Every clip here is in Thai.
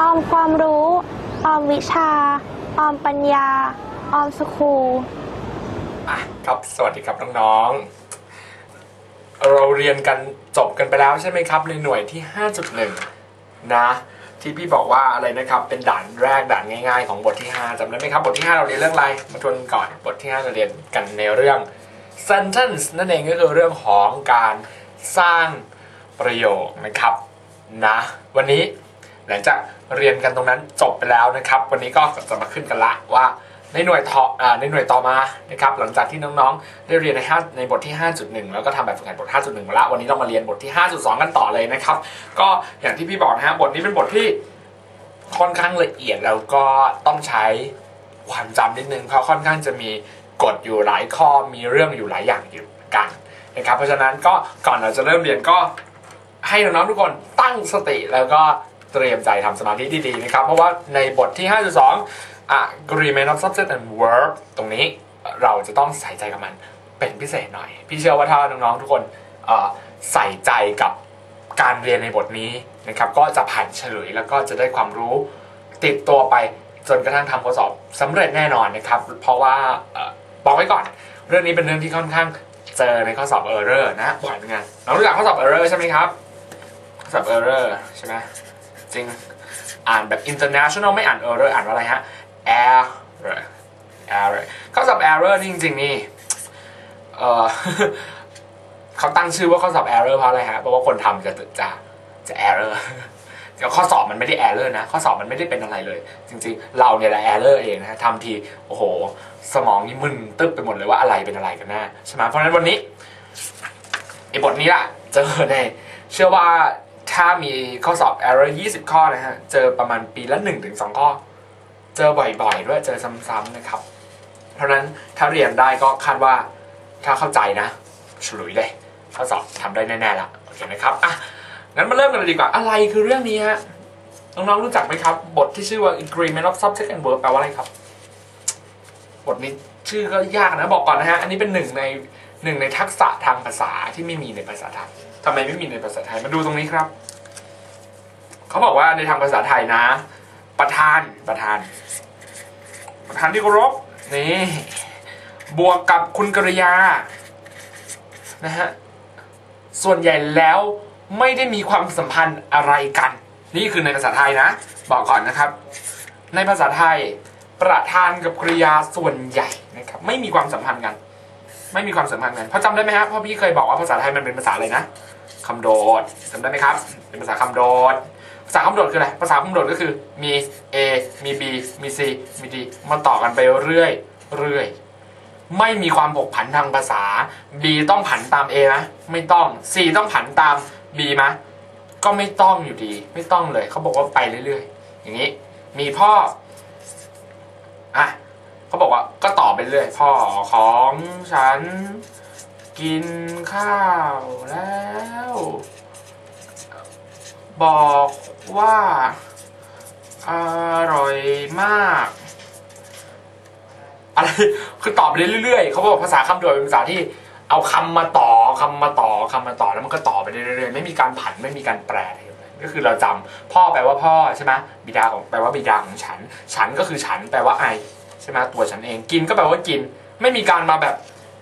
ออมความรู้ ออมวิชา ออมปัญญา ออมสคูลอะครับสวัสดีครับน้องๆ เราเรียนกันจบกันไปแล้วใช่ไหมครับ ในหน่วยที่ 5.1 นะ ที่พี่บอกว่าอะไรนะครับ เป็นด่านแรกด่านง่าย ๆ ของบทที่ 5จำได้ไหมครับ บทที่ 5 เราเรียนเรื่องอะไร มาทวนก่อน บทที่ 5 เราเรียนกันในเรื่อง sentence นั่นเองก็คือเรื่องของการสร้างประโยคนะครับนะ วันนี้หลังจาก เรียนกันตรงนั้นจบไปแล้วนะครับ วันนี้ก็จะมาขึ้นกันละว่าในหน่วยทออในหน่วยต่อมานะครับหลังจากที่น้องๆ ได้เรียนใน5ในบทที่ 5.1 แล้วก็ทำแบบฝึกหัดบท 5.1มาละวันนี้เรามาเรียนบทที่ 5.2 กันต่อเลยนะครับ ก็อย่างที่พี่บอกนะฮะบทนี้เป็นบทที่ค่อนข้างละเอียดแล้วก็ต้องใช้ความจำนิดนึงเพราะค่อนข้างจะมีกฎอยู่หลายข้อมีเรื่องอยู่หลายอย่างอยู่กันนะครับ เพราะฉะนั้นก็ก่อนเราจะเริ่มเรียนก็ให้น้องๆทุกคนตั้งสติแล้วก็ เตรียมใจทำสมาธิดีๆนะครับ เพราะว่าในบทที่ 5.2 agreement of subject and verb ตรงนี้เราจะต้องใส่ใจกับมันเป็นพิเศษหน่อย พี่เชื่อว่าถ้าน้องๆทุกคนใส่ใจกับการเรียนในบทนี้นะครับก็จะผ่านเฉลยแล้วก็จะได้ความรู้ติดตัวไปจนกระทั่งทำข้อสอบสำเร็จแน่นอนนะครับ เพราะว่าออบอกไว้ก่อน เรื่องนี้เป็นเรื่องที่ค่อนข้างเจอในข้อสอบเออร์เรอร์นะบ่อยเหมือนกันน้องรู้จักข้อสอบเออร์เรอร์ใช่ไหมครับข้อสอบเออร์เรอร์ใช่ไหม จริง อ่านแบบ international ไม่อ่าน error อ่านว่าอะไรฮะ error error ข้อสอบ error นี่จริงๆนี่เออเขาตั้งชื่อว่าข้อสอบ error เพราะอะไรฮะเพราะว่าคนทำจะจะจะ error เดี๋ยวข้อสอบมันไม่ได้ error นะ ข้อสอบมันไม่ได้เป็นอะไรเลย จริงๆ เราเนี่ยแหละ error เองนะฮะทำทีโอ้โห สมองนี่มึนตึ๊บไปหมดเลยว่าอะไรเป็นอะไรกันแน่ใช่ไหมเพราะฉะนั้นวันนี้ไอ้บทนี้ล่ะเจอในเชื่อว่า ถ้ามีข้อสอบ error 20 ข้อนะฮะ เจอประมาณปีละ 1-2ถึงข้อ เจอบ่อยๆ ด้วยเจอซ้ำๆนะครับ เพราะนั้นถ้าเรียนได้ก็คาดว่าถ้าเข้าใจนะฉลุยเลยข้อสอบทำได้แน่ๆละโอเคไหมครับอะงั้นมาเริ่มกันเลยดีกว่าอะไรคือเรื่องนี้ฮะน้องๆรู้จักไหมครับ บทที่ชื่อว่า agreement of subject and verb แปลว่าอะไรครับ บทนี้ชื่อก็ยากนะบอกก่อนนะฮะ อันนี้เป็นหนึ่งในหนึ่งในทักษะทางภาษาที่ไม่มีในภาษาไทยำไมไม่มีในภาษาไทยมาดูตรงนี้ครับ เขาบอกว่าในทางภาษาไทยนะ ประธานประธาน ประธานที่เคารพนี่บวกกับคุณกริยานะฮะส่วนใหญ่แล้วไม่ได้มีความสัมพันธ์อะไรกัน นี่คือในภาษาไทยนะ บอกก่อนนะครับ ในภาษาไทยประธานกับกริยาส่วนใหญ่นะครับไม่มีความสัมพันธ์กัน ไม่มีความสัมพันธ์กันเพราะจำได้ไหมครับพราะพี่เคยบอกว่าภาษาไทยมันเป็นภาษาอะไรนะ คำโดดจำได้ไหมครับ เป็นภาษาคำโดด ภาษาคำโดดคืออะไร ภาษาคำโดดก็คือมี A มี B มี C มี D มาต่อกันไปเรื่อยเรื่อยไม่มีความผกผันทางภาษา B ต้องผันตาม A ไหมไม่ต้อง C ต้องผันตาม B ไหมก็ไม่ต้องอยู่ดี ไม่ต้องเลย เขาบอกว่าไปเรื่อยๆ อย่างนี้ มีพ่อ อะเขาบอกว่าก็ต่อไปเรื่อย พ่อของฉัน กินข้าวแล้ว บอกว่า อร่อยมากอะไรคือตอบไปเรื่อยๆเขาบอกภาษาคำโดยเป็นภาษาที่เอาคำมาต่อคำมาต่อคำมาต่อแล้วมันก็ต่อไปเรื่อยๆไม่มีการผันไม่มีการแปลอะไรก็คือเราจำพ่อแปลว่าพ่อใช่ไหมบิดาของแปลว่าบิดาของฉัน ฉันก็คือฉัน แปลว่าไอใช่ไหมตัวฉันเองกินก็แปลว่ากิน ไม่มีการมาแบบ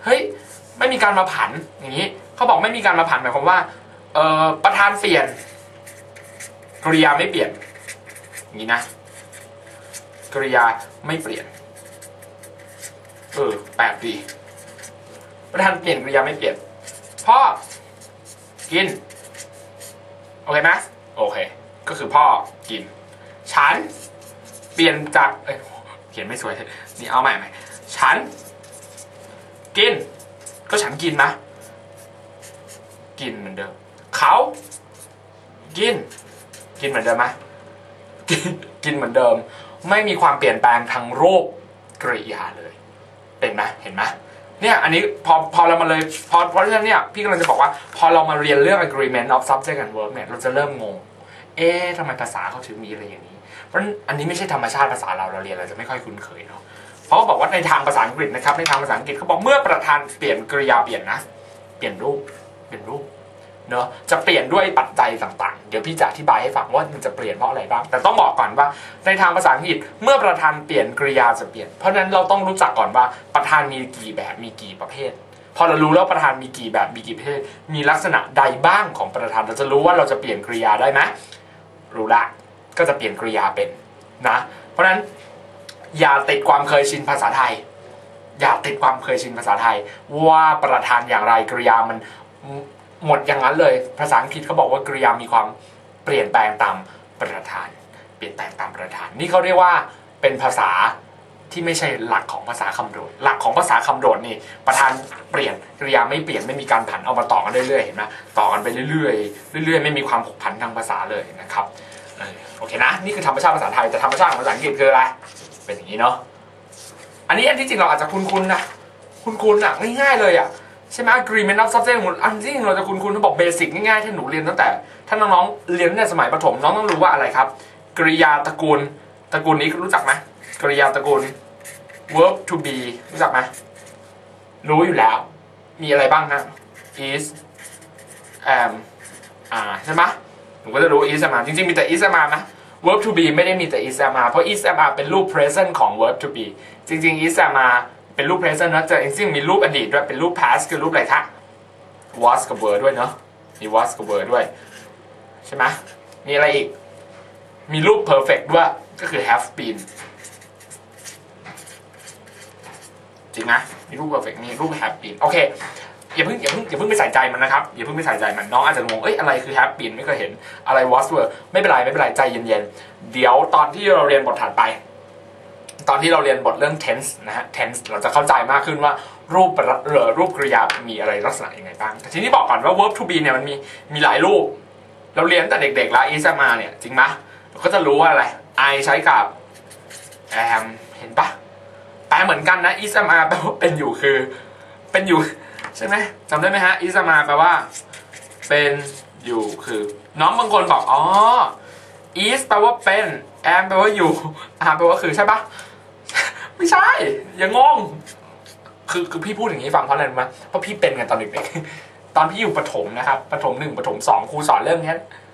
เฮ้ย ไม่มีการมาผันอย่างนี้เขาบอกไม่มีการมาผันหมายความว่าเออประธานเปลี่ยนกริยาไม่เปลี่ยนอย่างนี้นะกริยาไม่เปลี่ยนเออแปลกดีประธานเปลี่ยนกริยาไม่เปลี่ยนพ่อกินโอเคไหมโอเค ก็คือพ่อกิน ฉัน เปลี่ยนจากเเขียนไม่สวยนี่เอาใหม่ใหม่ฉัน กิน ก็ฉันกินนะ กินเหมือนเดิมเขากิน กินเหมือนเดิมไหมกินกินเหมือนเดิม ไม่มีความเปลี่ยนแปลงทางรูปกริยาเลยเป็นไหมเห็นไหมเนี่ยอันนี้พอพอเรามาเลยพอเพราะฉะนั้นเนี่ยพี่กำลังจะบอกว่า พอเรามาเรียนเรื่อง agreement of subject and verb เนี่ยเราจะเริ่มงง เอ๊ะทำไมภาษาเขาถึงมีอะไรอย่างนี้ เพราะอันนี้ไม่ใช่ธรรมชาติภาษาเราเราเรียนเราจะไม่ค่อยคุ้นเคยเนาะ เพราะเขาบอกว่าในทางภาษาอังกฤษนะครับ ในทางภาษาอังกฤษเขาบอกเมื่อประธานเปลี่ยนกริยาเปลี่ยนนะ เปลี่ยนรูป เปลี่ยนรูปเนาะจะเปลี่ยนด้วยปัจจัยต่างๆ เดี๋ยวพี่จะอธิบายให้ฟังว่ามันจะเปลี่ยนเพราะอะไรบ้าง แต่ต้องบอกก่อนว่า ในทางภาษาอังกฤษเมื่อประธานเปลี่ยนกริยาจะเปลี่ยน เพราะฉะนั้นเราต้องรู้จักก่อนว่าประธานมีกี่แบบมีกี่ประเภท พอเรารู้แล้วประธานมีกี่แบบมีกี่ประเภท มีลักษณะใดบ้างของประธานเราจะรู้ว่าเราจะเปลี่ยนกริยาได้ไหมรู้ละก็จะเปลี่ยนกริยาเป็นนะ เพราะฉะนั้น อย่าติดความเคยชินภาษาไทย อย่าติดความเคยชินภาษาไทย ว่าประธานอย่างไรกริยามันหมดอย่างนั้นเลย ภาษาอังกฤษเขาบอกว่ากริยามีความเปลี่ยนแปลงตามประธาน เปลี่ยนแปลงตามประธาน นี่เขาเรียกว่าเป็นภาษาที่ไม่ใช่หลักของภาษาคำโดด หลักของภาษาคำโดดนี่ประธานเปลี่ยนกริยาไม่เปลี่ยนไม่มีการผันเอามาต่อกันเรื่อยๆเห็นไหมต่อกันไปเรื่อยๆเรื่อยๆ ไม่มีความผกผันทางภาษาเลยนะครับโอเคนะ นี่คือธรรมชาติภาษาไทยแต่ธรรมชาติของภาษาอังกฤษคืออะไร เป็นอย่างนี้เนาะอันนี้อันที่จริงเราอาจจะคุ้นๆนะคุ้นๆอะง่ายๆเลยอะใช่ไหม agreement of subject หมดอันที่จริงเราจะคุ้นๆเขาบอกเบสิกง่ายๆถ้าหนูเรียนตั้งแต่ ถ้าน้องๆเรียนตั้งแต่สมัยประถมน้องต้องรู้ว่าอะไรครับกริยาตระกูลตระกูลนี้รู้จักไหมกริยาตระกูล verb to be รู้จักไหมรู้อยู่แล้ว มีอะไรบ้างฮะ is am are ใช่ไหมหนูก็จะรู้ is am จริงๆมีแต่ is am นะ verb to be ไม่ได้มีแต่ is am are เพราะ is am are เป็นรูป present ของ verb to be จริงๆ is am are เป็นรูป present นะแต่จริงๆมีรูปอดีตด้วยเป็นรูป past คือรูปอะไรคะ was กับ were ด้วยเนาะมี was กับ were ด้วย ใช่ไหมมีอะไรอีก มีรูป perfect ด้วยก็คือ have been จริงไหมมีรูป perfect มีรูป have been โอเค อย่าเพิ่งอย่าเพิ่งอย่าเพิ่งไปใส่ใจมันนะครับอย่าเพิ่งไปใส่ใจมันน้องอาจจะงงเอ้ยอะไรคือ have been ไม่เคยเห็นอะไร was were ไม่เป็นไรไม่เป็นไรใจเย็นๆ เดี๋ยวตอนที่เราเรียนบทถัดไป ตอนที่เราเรียนบทเรื่อง tense นะฮะ tense เราจะเข้าใจมากขึ้นว่ารูปประเอ่อรูปกริยา มีอะไรลักษณะยังไงบ้าง แต่ทีนี้บอกก่อนว่า verb to be เนี่ยมันมีมีหลายรูป เราเรียนแต่เด็กๆแล้ว is am are เนี่ยจริงไหมเราก็จะรู้ว่าอะไร I ใช้กับ am เห็นปะแปลเหมือนกันนะ is am are แปลว่าเป็นอยู่คือเป็นอยู่ ใช่ไหมจำได้ไหมฮะอิสมาแปลว่า เป็นอยู่คือ น้องบางคนบอกอ๋อ is แปลว่าเป็น am แปลว่าอยู่ are แปลว่าคือใช่ปะไม่ใช่ อย่างงงคือคือพี่พูดอย่างนี้ฟังเพราะอะไรรู้ไหมเพราะพี่เป็นไงตอนเด็กๆตอนพี่อยู่ประถมนะครับประถมหนึ่งประถมสองครูสอนเรื่องนี้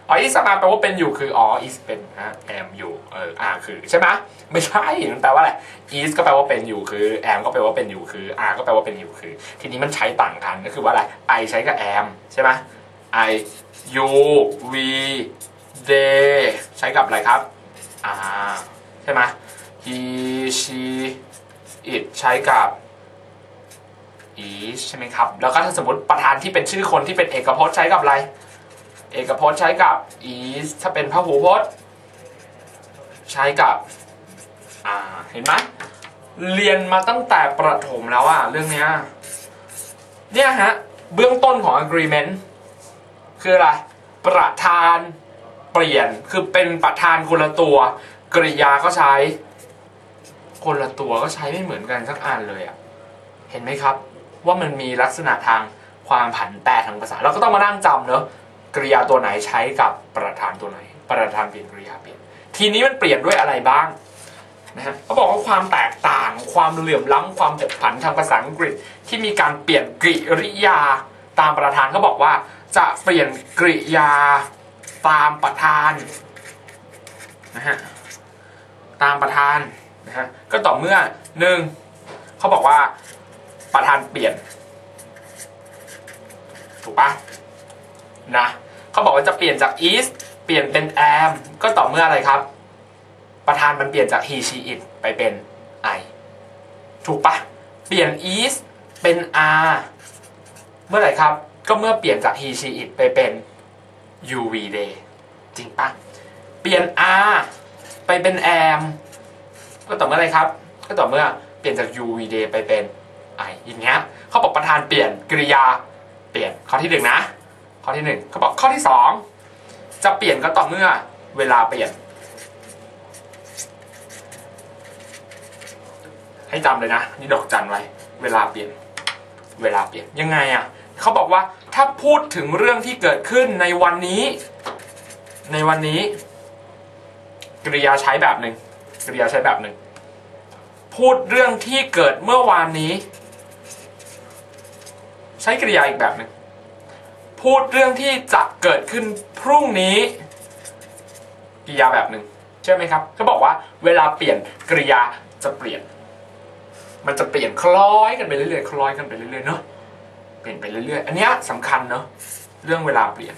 อ๋อ is มาแปลว่าเป็นอยู่คืออ๋อ is เป็นนะ am อยู่เออ are คือใช่ไหมไม่ใช่มันแปลว่าอะไร is ก็แปลว่าเป็นอยู่คือ am ก็แปลว่าเป็นอยู่คือ are ก็แปลว่าเป็นอยู่คือ ทีนี้มันใช้ต่างกันก็คือว่าอะไร I ใช้กับ am ใช่ไหม I you we they ใช้กับอะไรครับ are ใช่ไหม he she it ใช้กับ is ใช่ไหมครับ แล้วก็ถ้าสมมติประธานที่เป็นชื่อคนที่เป็นเอกพจน์ใช้กับอะไร เอกพจน์ใช้กับ is ถ้าเป็นพหูพจน์ ใช้กับ อ่า เห็นไหมเรียนมาตั้งแต่ประถมแล้วอะเรื่องเนี้ยเนี่ยฮะ เบื้องต้นของ agreement คืออะไร ประธานเปลี่ยนคือเป็นประธานคนละตัว กริยาก็ใช้ คนละตัวก็ใช้ไม่เหมือนกันสักอันเลยอะเห็นไหมครับ ว่ามันมีลักษณะทางความผันแปรทางภาษา เราก็ต้องมานั่งจำเนอะ กริยาตัวไหนใช้กับประธานตัวไหน ประธานเปลี่ยนกริยาเปลี่ยน ทีนี้มันเปลี่ยนด้วยอะไรบ้างนะฮะเขาบอกว่าความแตกต่าง ความเหลื่อมล้ำความผกผันทางภาษาอังกฤษที่มีการเปลี่ยนกริยาตามประธานเขาบอกว่า จะเปลี่ยนกริยาตามประธานนะฮะตามประธานนะฮะก็ต่อเมื่อหนึ่งเขาบอกว่าประธานเปลี่ยน ถูกปะนะ เขาบอกว่าจะเปลี่ยนจาก is เปลี่ยนเป็น am ก็ต่อเมื่ออะไรครับ ประธานมันเปลี่ยนจาก he she it ไปเป็น I ถูกปะเปลี่ยน is เป็น are เมื่อไหร่ครับ ก็เมื่อเปลี่ยนจาก he she it ไปเป็น you we they จริงปะเปลี่ยน are ไปเป็น am ก็ต่อเมื่ออะไรครับ ก็ต่อเมื่อเปลี่ยนจาก you we they ไปเป็น I อย่างเงี้ยเขาบอกประธานเปลี่ยนกริยาเปลี่ยนข้อที่หนึ่งนะ ข้อที่หนึ่งเขาบอกข้อที่สองจะเปลี่ยนก็ต่อเมื่อเวลาเปลี่ยน ให้จำเลยนะ นี่ดอกจันไว้ เวลาเปลี่ยน เวลาเปลี่ยนยังไงอะเขาบอกว่าถ้าพูดถึงเรื่องที่เกิดขึ้นในวันนี้ ในวันนี้ กริยาใช้แบบหนึ่งกริยาใช้แบบหนึ่งพูดเรื่องที่เกิดเมื่อวานนี้ ใช้กริยาอีกแบบหนึ่ง พูดเรื่องที่จะเกิดขึ้นพรุ่งนี้กริยาแบบหนึ่งใช่ไหมครับเขาบอกว่าเวลาเปลี่ยนกริยาจะเปลี่ยน มันจะเปลี่ยนคล้อยกันไปเรื่อยๆคล้อยกันไปเรื่อยๆเนาะเปลี่ยนไปเรื่อยๆ อันนี้ยสำคัญเนาะเรื่องเวลาเปลี่ยน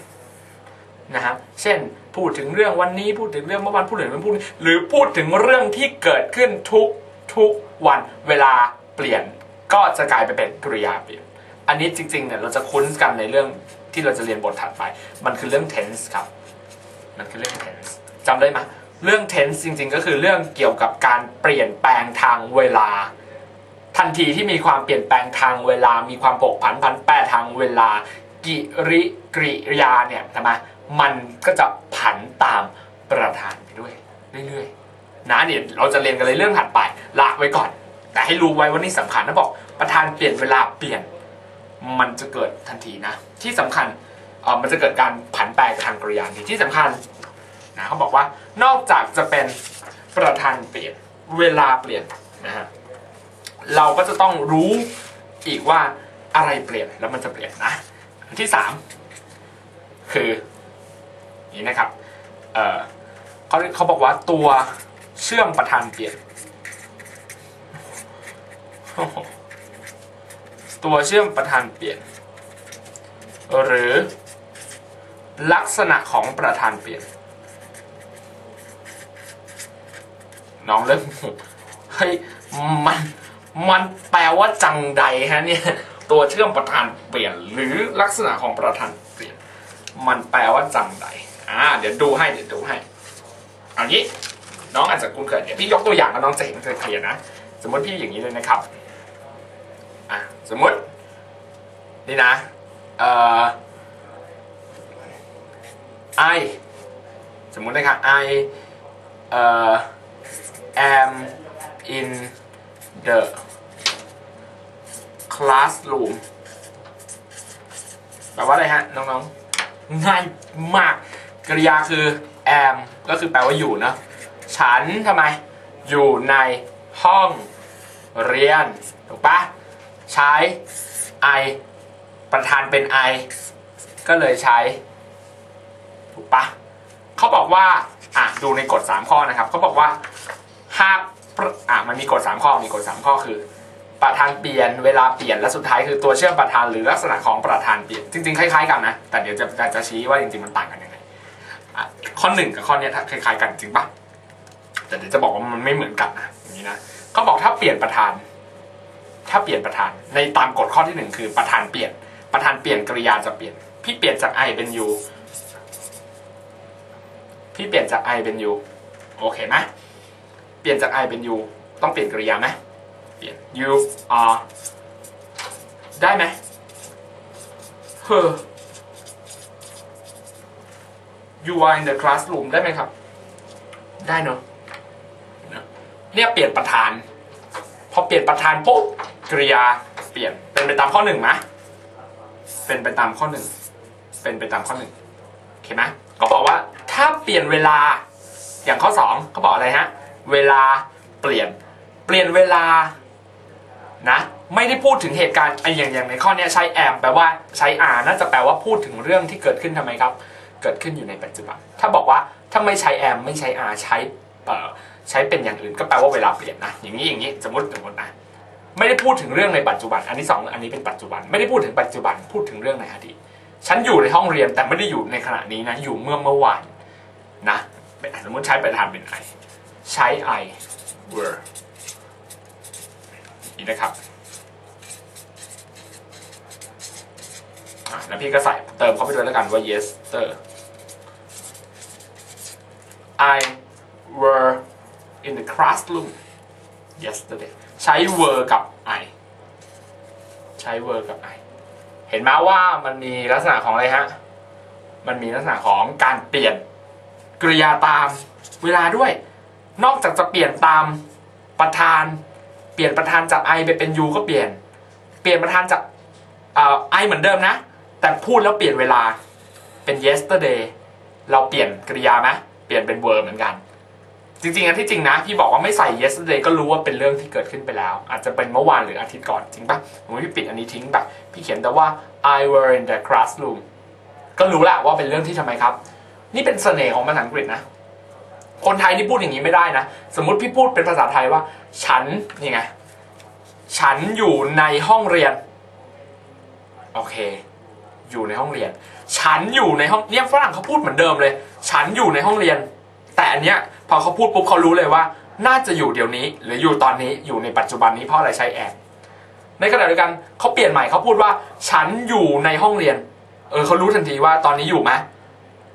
นะฮะเช่นพูดถึงเรื่องวันนี้พูดถึงเรื่องเมื่อวานพูดถึงเรื่องพรุ่งนี้หรือพูดถึงเรื่องที่เกิดขึ้นทุกทุกวันเวลาเปลี่ยนก็จะกลายไปเป็นกริยาเปลี่ยน อันนี้จริงๆเนี่ยเราจะคุ้นกันในเรื่อง ที่เราจะเรียนบทถัดไป มันคือเรื่อง tense ครับ มันคือเรื่อง tense จำได้ไหมเรื่อง tense จริง ๆ ก็คือเรื่องเกี่ยวกับการเปลี่ยนแปลงทางเวลา ทันทีที่มีความเปลี่ยนแปลงทางเวลา มีความผกผันผันแปรทางเวลา กิริกริยาเนี่ยทำไมมันก็จะผันตามประธานไปด้วยเรื่อยๆนะเดี๋ยเราจะเรียนกันเลยเรื่องถัดไปละไว้ก่อน แต่ให้รู้ไว้ว่านี่สำคัญนะบอกประธานเปลี่ยนเวลาเปลี่ยน มันจะเกิดทันทีนะ ที่สำคัญเออมันจะเกิดการผันแปรทางกริยาทันทีที่สำคัญนะเขาบอกว่านอกจากจะเป็นประธานเปลี่ยนเวลาเปลี่ยนนะฮะเราก็จะต้องรู้อีกว่าอะไรเปลี่ยนแล้วมันจะเปลี่ยนนะอันที่สามคือนี่นะครับเออเขาเขาบอกว่าตัวเชื่อมประธานเปลี่ยน ตัวเชื่อมประธานเปลี่ยน หรือลักษณะของประธานเปลี่ยน น้องเริ่มเฮ้ยมันมันแปลว่าจังใดฮะเนี่ยตัวเชื่อมประธานเปลี่ยน หรือลักษณะของประธานเปลี่ยน มันแปลว่าจังใดอ่าเดี๋ยวดูให้เดี๋ยวดูให้เอางี้น้องอาจจะคุ้นเคยเดี๋ยวพี่ยกตัวอย่างแล้วน้องจะเห็นเคลียร์ๆนะ สมมติพี่อย่างนี้เลยนะครับ สมมติ นี่นะเอ่อ I สมมตินะครับ I เอ่อ am in the classroom แปลว่าอะไรฮะ น้องๆ ง่ายมาก กริยาคือ am ก็คือแปลว่าอยู่เนอะฉันทำไม อยู่ในห้องเรียน ถูกปะ ใช้ I ประธานเป็น I ก็เลยใช้ ถูกปะเขาบอกว่าอะดูในกฎ 3 ข้อนะครับเขาบอกว่าหากอะมันมีกฎ 3 ข้อมีกฎ 3 ข้อคือประธานเปลี่ยนเวลาเปลี่ยนและสุดท้ายคือตัวเชื่อมประธานหรือลักษณะของประธานเปลี่ยนจริงๆคล้ายๆกันนะแต่เดี๋ยวจะจะชี้ว่าจริงๆมันต่างกันยังไงอะข้อหนึ่งกับข้อเนี้ยคล้ายๆกันจริงปะแต่เดี๋ยวจะบอกว่ามันไม่เหมือนกันนะอย่างนี้นะเขาบอกถ้าเปลี่ยนประธาน ถ้าเปลี่ยนประธาน ในตามกฎข้อที่หนึ่งคือประธานเปลี่ยน ประธานเปลี่ยนกริยาจะเปลี่ยน พี่เปลี่ยนจาก I เป็น U พี่เปลี่ยนจาก I เป็น U โอเคไหมเปลี่ยนจาก I เป็น U ต้องเปลี่ยนกริยาไหมเปลี่ยน You are ได้ไหมเฮ้อ You are in the classroom ได้ไหมครับ ได้เนอะเนี่ยเปลี่ยนประธาน พอเปลี่ยนประธานปุ๊บ กริยาเปลี่ยนเป็นไปตามข้อหนึ่งไหมเป็นไปตามข้อหนึ่งเป็นไปตามข้อหนึ่งโอเคไหมก็บอกว่าถ้าเปลี่ยนเวลาอย่างข้อสองเขาบอกอะไรฮะเวลาเปลี่ยนเปลี่ยนเวลานะไม่ได้พูดถึงเหตุการณ์ไอ้อย่างอย่างในข้อเนี้ยใช้แอมแปลว่าใช้อาน่าจะแปลว่าพูดถึงเรื่องที่เกิดขึ้นทำไมครับ เกิดขึ้นอยู่ในปัจจุบัน ถ้าบอกว่าถ้าไม่ใช้แอมไม่ใช้อาใช้เอ่อใช้เป็นอย่างอื่นก็แปลว่าเวลาเปลี่ยนนะอย่างนี้อย่างนี้สมมติสมมตินะ ไม่ได้พูดถึงเรื่องในปัจจุบัน อันที่สองอันนี้เป็นปัจจุบัน ไม่ได้พูดถึงปัจจุบัน พูดถึงเรื่องในอดีต ฉันอยู่ในห้องเรียนแต่ไม่ได้อยู่ในขณะนี้นะ อยู่เมื่อเมื่อวานนะสมมติใช้ประธานเป็น I ใช้ I were นี่นะครับแล้วพี่ก็ใส่เติมเข้าไปด้วยแล้วกันว่า yes sir I were in the classroom yesterday ใช้ were กับ I ใช้ were กับ I เห็นไหมว่ามันมีลักษณะของอะไรฮะ มันมีลักษณะของการเปลี่ยนกริยาตามเวลาด้วย นอกจากจะเปลี่ยนตามประธาน เปลี่ยนประธานจาก I ไปเป็น U ก็เปลี่ยน เปลี่ยนประธานจากเอ่อ I เหมือนเดิมนะ แต่พูดแล้วเปลี่ยนเวลาเป็น yesterday เราเปลี่ยนกริยาไหมเปลี่ยนเป็น were เหมือนกัน จริงๆอันที่จริงนะพี่บอกว่าไม่ใส่ yesterday ก็รู้ว่าเป็นเรื่องที่เกิดขึ้นไปแล้ว อาจจะเป็นเมื่อวานหรืออาทิตย์ก่อนจริงปะผมพี่ปิดอันนี้ทิ้งแบบพี่เขียนแต่ว่า I were in the classroom ก็รู้แหละว่าเป็นเรื่องที่ทำไมครับ นี่เป็นเสน่ห์ของภาษาอังกฤษนะ คนไทยนี่พูดอย่างนี้ไม่ได้นะ สมมุติพี่พูดเป็นภาษาไทยว่า ฉันนี่ไงฉันอยู่ในห้องเรียน โอเค อยู่ในห้องเรียน ฉันอยู่ในห้องเนี่ยฝรั่งเขาพูดเหมือนเดิมเลย ฉันอยู่ในห้องเรียน แต่อันเนี้ย พอเขาพูดปุ๊บเขารู้เลยว่า น่าจะอยู่เดี๋ยวนี้ หรืออยู่ตอนนี้อยู่ในปัจจุบันนี้เพราะอะไรใช้แอนในขณะเดียวกันเขาเปลี่ยนใหม่เขาพูดว่า ฉันอยู่ในห้องเรียน เออเขารู้ทันทีว่าตอนนี้อยู่ไหม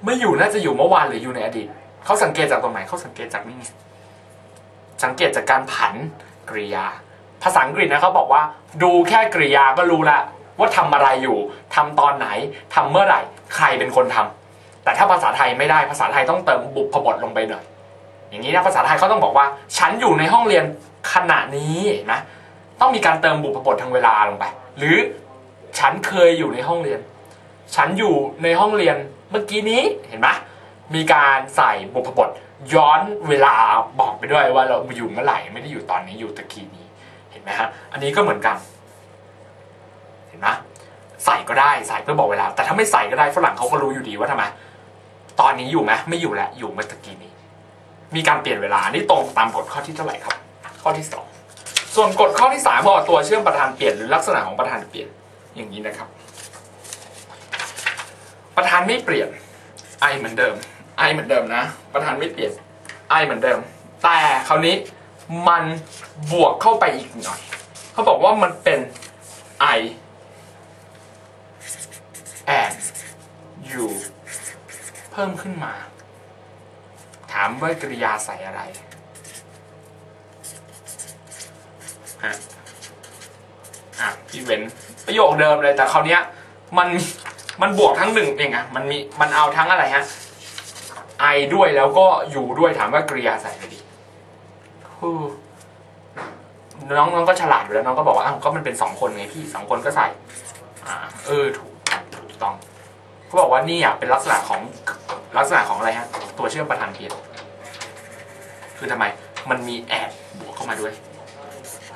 ไม่อยู่น่าจะอยู่เมื่อวานหรืออยู่ในอดีตเขาสังเกตจากตรงไหนเขาสังเกตจากนี่ไงสังเกตจากการผันกริยา ภาษาอังกฤษนะเขาบอกว่า ดูแค่กริยาก็รู้ละว่าทำอะไรอยู่ทำตอนไหนทำเมื่อไหร่ ใครเป็นคนทำแต่ถ้าภาษาไทยไม่ได้ภาษาไทยต้องเติมบุพบทลงไปหน่อย อย่างนี้นะภาษาไทยเขาต้องบอกว่า ฉันอยู่ในห้องเรียนขณะนี้นะต้องมีการเติมบุพบททางเวลาลงไป หรือฉันเคยอยู่ในห้องเรียน ฉันอยู่ในห้องเรียนเมื่อกี้นี้เห็นไหมมีการใส่บุพบทย้อนเวลาบอกไปด้วยว่าเราอยู่เมื่อไหร่ไม่ได้อยู่ตอนนี้อยู่ตะกี้นี้เห็นไหมฮะอันนี้ก็เหมือนกัน เห็นไหมใส่ก็ได้ใส่เพื่อบอกเวลา แต่ถ้าไม่ใส่ก็ได้ฝรั่งเขาก็รู้อยู่ดีว่าทำไมตอนนี้อยู่ไหมไม่อยู่แล้วอยู่เมื่อตะกี้นี้ มีการเปลี่ยนเวลานี่ตรงตามกฎข้อที่เท่าไหร่ครับ ข้อที่สองส่วนกฎข้อที่สามบอกตัวเชื่อมประธานเปลี่ยนหรือลักษณะของประธานเปลี่ยนอย่างนี้นะครับ ประธานไม่เปลี่ยนไอเหมือนเดิมไอเหมือนเดิมนะ ประธานไม่เปลี่ยนไอเหมือนเดิม แต่คราวนี้มันบวกเข้าไปอีกหน่อย เขาบอกว่ามันเป็น I and you เพิ่มขึ้นมา ถามว่ากริยาใส่อะไรฮะอะพี่เว้นประโยคเดิมเลยแต่คราวเนี้ย มันมันบวกทั้งหนึ่งเองอะมันมีมันเอาทั้งอะไรฮะไอด้วยแล้วก็อยู่ด้วยถามว่ากริยาใส่อะไรดีน้องน้องก็ฉลาดอยู่แล้วน้องก็บอกว่าอ้าวก็มันเป็นสองคนไงพี่สองคนก็ใส่ อ่า เออถูกถูกต้องเขาบอกว่านี่อะเป็นลักษณะของ ลักษณะของอะไรฮะตัวเชื่อมประธานเพียรคือทำไม มันมีแอดบวกเข้ามาด้วย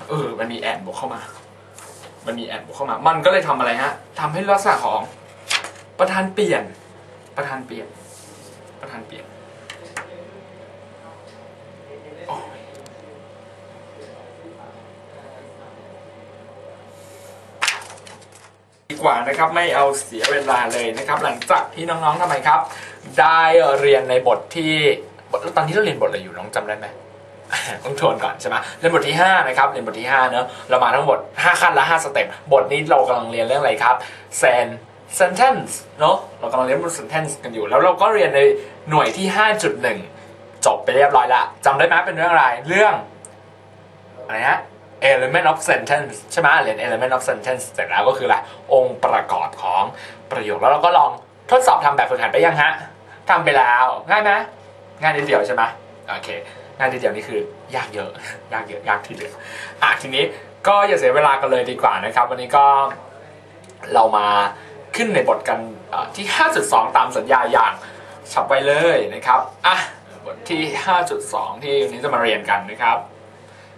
เออ มันมีแอดบวกเข้ามา มันมีแอดบวกเข้ามา มันก็เลยทำอะไรฮะทำให้ลักษณะของประธานเปลี่ยน ประธานเปลี่ยน ประธานเปลี่ยนโอ้ย ดีกว่านะครับไม่เอาเสียเวลาเลยนะครับ หลังจากที่น้องๆทำไมครับ ได้เรียนในบทที่บทตอนที่เราเรียนบทอะไรอยู่น้องจำได้ไหมต้องทวนก่อนใช่ไหมเรียนบทที่5นะครับเรียนบทที่5เนอะเรามาทั้งหมด5ขั้นและ5สเต็ปบทนี้เรากำลังเรียนเรื่องอะไรครับ sen sentence เนอะเรากำลังเรียนบท sentence กันอยู่ แล้วเราก็เรียนในหน่วยที่ 5.1 จบไปเรียบร้อยละจำได้ไหมเป็นเรื่องอะไรเรื่องอะไรฮะ element of sentence ใช่ไหมเรียน element of sentence เสร็จแล้วก็คืออะไรองค์ประกอบของประโยคแล้วเราก็ลองทดสอบทำแบบฝึกหัดไปยังฮะทำไปแล้วง่ายไหมง่ายนิดเดียวใช่ไหมโอเคง่านทีเดียวนี่คือยากเยอะยากเยอะยากทีเดียวอะทีนี้ก็อย่าเสียเวลากันเลยดีกว่านะครับ วันนี้ก็เรามาขึ้นในบทกันที่ 5.2 ตามสัญญาอย่างฉับไปเลยนะครับอะบทที่ 5.2 ที่วันนี้จะมาเรียนกันนะครับ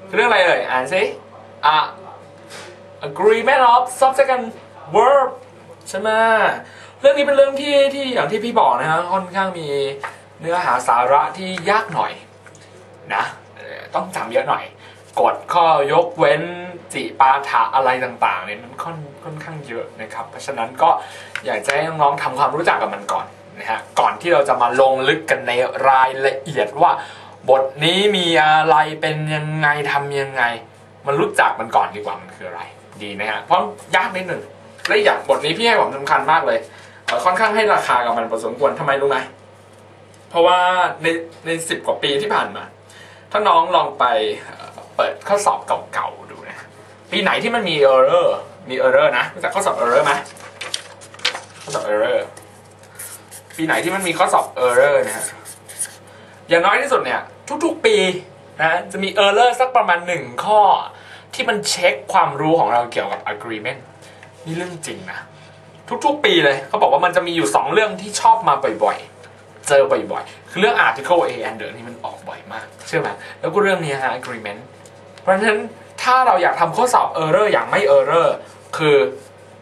คือเรื่องอะไรเอ่ย อ่านสิอะ agreement of subject and verb ใช่ไหมเรื่องนี้เป็นเรื่องที่ที่อย่างที่พี่บอกนะฮะค่อนข้างมีเนื้อหาสาระที่ยากหน่อยนะต้องจำเยอะหน่อย กฎข้อยกเว้นจิปาถะอะไรต่างๆเนี่ยมันค่อนค่อนข้างเยอะนะครับ เพราะฉะนั้นก็อยากจะให้น้องๆทำความรู้จักกับมันก่อนนะฮะก่อนที่เราจะมาลงลึกกันในรายละเอียดว่า บทนี้มีอะไรเป็นยังไงทำยังไง มันรู้จักมันก่อนดีกว่ามันคืออะไร ดีนะฮะเพราะยากนิดหนึ่งและอย่างบทนี้พี่ให้ความสำคัญมากเลยเค่อนข้างให้ราคากับมันพอสมควรทำไมรู้ไหมเพราะว่าในในสิบกว่าปีที่ผ่านมา ถ้าน้องลองไปเปิดข้อสอบเก่าๆดูนะปีไหนที่มันมี error มี error นะรู้จักข้อสอบ error ไหมข้อสอบ error ปีไหนที่มันมีข้อสอบ error นะฮะอย่างน้อยที่สุดเนี่ย ทุกๆปีนะจะมี error สักประมาณหนึ่งข้อ ที่มันเช็คความรู้ของเราเกี่ยวกับ agreement นี่เรื่องจริงนะ ทุกๆปีเลยเขาบอกว่ามันจะมีอยู่ 2 เรื่องที่ชอบมาบ่อยๆ เจอบ่อยๆ คือเรื่อง article A and the นี่มันออกบ่อยมากเชื่อไหมแล้วก็เรื่องนี้ฮะ agreement เพราะฉะนั้นถ้าเราอยากทำข้อสอบ error อย่างไม่ error คือ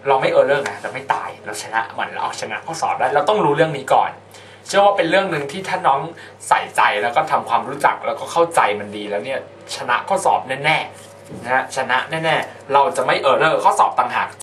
เราไม่เออเรื่องนะเราไม่ตายเราชนะมันเราเอาชนะข้อสอบได้เราต้องรู้เรื่องนี้ก่อน เชื่อว่าเป็นเรื่องหนึ่งที่ถ้าน้องใส่ใจแล้วก็ทำความรู้จักแล้วก็เข้าใจมันดีแล้วเนี่ยชนะข้อสอบแน่ๆนะชนะแน่ๆเราจะไม่เออเลอร์ข้อสอบต่างหาก